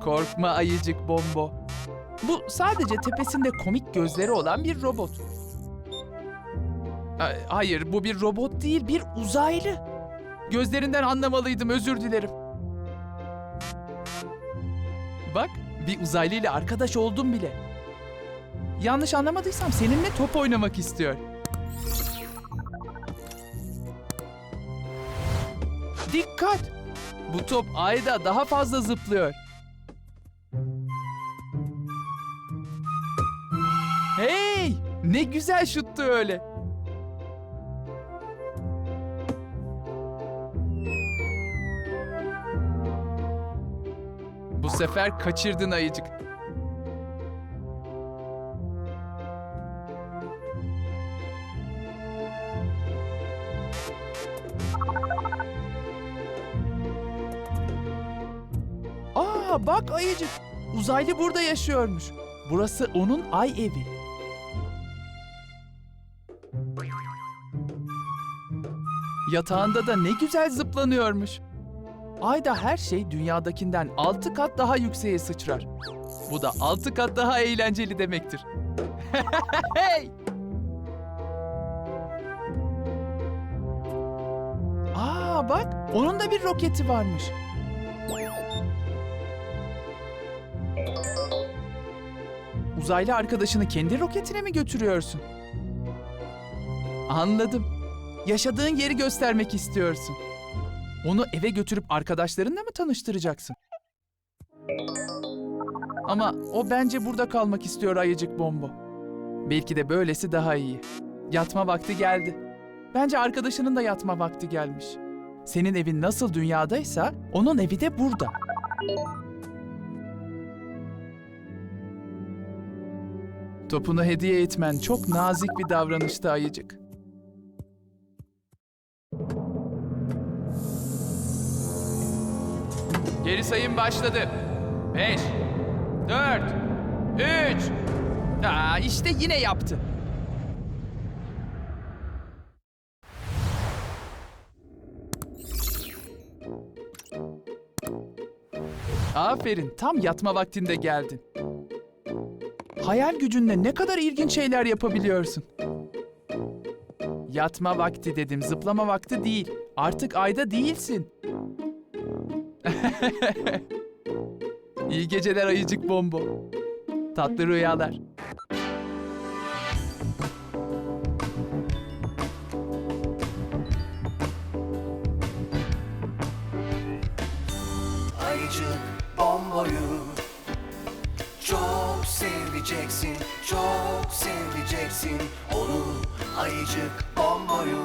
Korkma ayıcık bombo. Bu sadece tepesinde komik gözleri olan bir robot. Ay, Hayır, bu bir robot değil, bir uzaylı. Gözlerinden anlamalıydım, özür dilerim. Bak, bir uzaylı ile arkadaş oldum bile. Yanlış anlamadıysam seninle top oynamak istiyor. Dikkat! Bu top ayda daha fazla zıplıyor. Hey! Ne güzel şuttu öyle. Bu sefer kaçırdın ayıcık. Aa bak ayıcık. Uzaylı burada yaşıyormuş. Burası onun ay evi. Yatağında da ne güzel zıplanıyormuş. Ayda her şey dünyadakinden altı kat daha yükseğe sıçrar. Bu da altı kat daha eğlenceli demektir. hey! Aa bak, onun da bir roketi varmış. Uzaylı arkadaşını kendi roketine mi götürüyorsun? Anladım. Yaşadığın yeri göstermek istiyorsun. Onu eve götürüp arkadaşlarınla mı tanıştıracaksın? Ama o bence burada kalmak istiyor ayıcık bombo. Belki de böylesi daha iyi. Yatma vakti geldi. Bence arkadaşının da yatma vakti gelmiş. Senin evin nasıl dünyadaysa onun evi de burada. Topunu hediye etmen çok nazik bir davranıştı ayıcık. Geri sayım başladı. 5, 4, 3. Aa işte yine yaptı. Aferin, tam yatma vaktinde geldin. Hayal gücünle ne kadar ilginç şeyler yapabiliyorsun. Yatma vakti dedim, zıplama vakti değil. Artık ayda değilsin. İyi geceler ayıcık bombo. Tatlı rüyalar. Ayıcık bomboyu Çok seveceksin, çok seveceksin Onu ayıcık bomboyu